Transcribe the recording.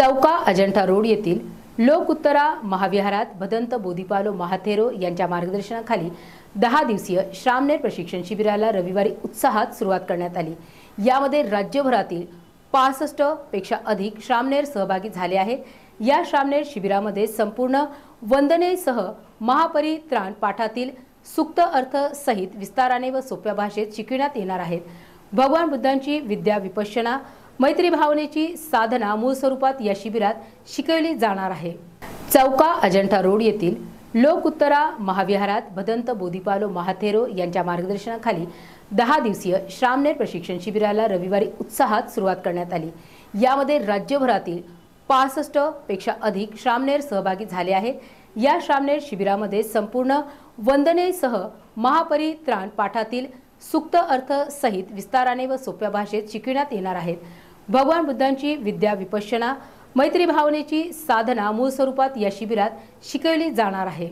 चौका अजंठा रोड येथील लोक उत्तरा महाविहारात भदंत बोधिपालो महाथेरो यांच्या मार्गदर्शनाखाली दहा दिवसीय श्रामनेर प्रशिक्षण शिबिराला रविवारी उत्साहात सुरुवात करण्यात आली. यामध्ये राज्यभरातील पासष्टपेक्षा अधिक श्रामनेर सहभागी झाले आहेत. या श्रामनेर शिबिरामध्ये संपूर्ण वंदनेसह महापरित्राण पाठातील सुक्त अर्थ सहित विस्ताराने व सोप्या भाषेत शिकविण्यात येणार आहेत. भगवान बुद्धांची विद्या विपश्यना मैत्री भावनेची साधना मूळ स्वरूपात या शिबिरात शिकवली जाणार आहे. चौका अजंठा रोड येथील लोक उत्तरा महाविहारात भदंत बोधिपालो महाथेरो यांच्या मार्गदर्शनाखाली दहा दिवसीय श्रामनेर प्रशिक्षण शिबिराला रविवारी उत्साहात सुरुवात करण्यात आली. यामध्ये राज्यभरातील पासष्टपेक्षा अधिक श्रामनेर सहभागी झाले आहेत. या श्रामनेर शिबिरामध्ये संपूर्ण वंदनेसह महापरित्राण पाठातील सुक्त अर्थ सहित विस्ताराने व सोप्या भाषेत शिकविण्यात येणार आहेत. भगवान बुद्धांची विद्या विपश्यना मैत्री भावनेची साधना मूळ स्वरूपात या शिबिरात शिकवली जाणार आहे.